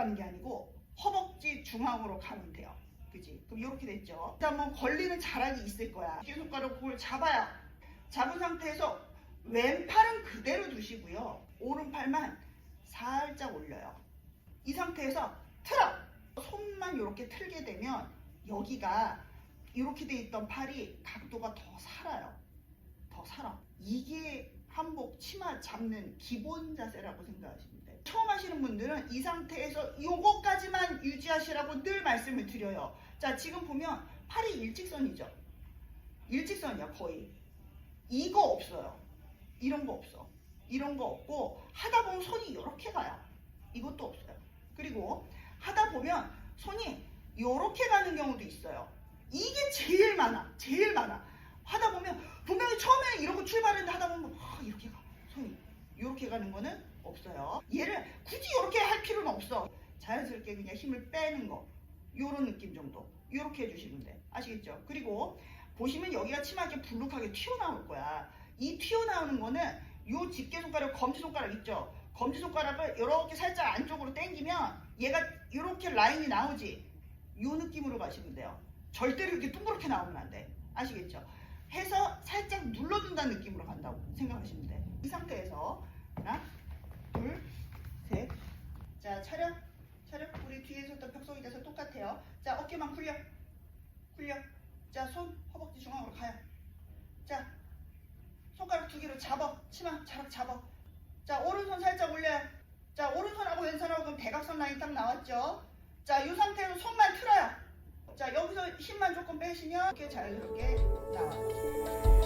가는 게 아니고 허벅지 중앙으로 가면 돼요. 그지? 그럼 이렇게 됐죠. 일단 뭐 걸리는 자락이 있을 거야. 새끼손가락 그걸 잡아요. 잡은 상태에서 왼팔은 그대로 두시고요. 오른팔만 살짝 올려요. 이 상태에서 틀어! 손만 이렇게 틀게 되면 여기가 이렇게 돼 있던 팔이 각도가 더 살아요. 더 살아. 이게 한복 치마 잡는 기본 자세라고 돼요. 처음 하시는 분들은 이 상태에서 요거까지만 유지하시라고 늘 말씀을 드려요. 자, 지금 보면 팔이 일직선이죠. 일직선이야, 거의. 이거 없어요. 이런 거 없어. 이런 거 없고 하다 보면 손이 이렇게 가요. 이것도 없어요. 그리고 하다 보면 손이 이렇게 가는 경우도 있어요. 이게 제일 많아. 제일 많아. 하다 보면 분명히 처음에 이러고 출발했는데 하다 보면 아, 이렇게 가. 손이 이렇게 가는 거는 없어요. 얘를 굳이 이렇게 할 필요는 없어. 자연스럽게 그냥 힘을 빼는 거. 요런 느낌 정도. 이렇게 해주시면 돼. 아시겠죠? 그리고 보시면 여기가 치마게 불룩하게 튀어나올 거야. 이 튀어나오는 거는 요 집게손가락, 검지손가락 있죠? 검지손가락을 이렇게 살짝 안쪽으로 당기면 얘가 이렇게 라인이 나오지? 요 느낌으로 가시면 돼요. 절대로 이렇게 둥그렇게 나오면 안 돼. 아시겠죠? 해서 살짝 눌러준다는 느낌으로 간다고 생각하시면 돼. 이 상태에서 하나, 둘, 셋. 자, 차렷, 차렷. 우리 뒤에서부터 벽속이 돼서 똑같아요. 자, 어깨만 굴려, 굴려. 자, 손 허벅지 중앙으로 가요. 자, 손가락 두 개로 잡아. 치마 자락 잡아. 자, 오른손 살짝 올려요. 자, 오른손하고 왼손하고 그럼 대각선 라인 딱 나왔죠? 자, 이 상태로 손만 틀어요. 자, 여기서 힘만 조금 빼시면 이렇게 자연스럽게 나와요.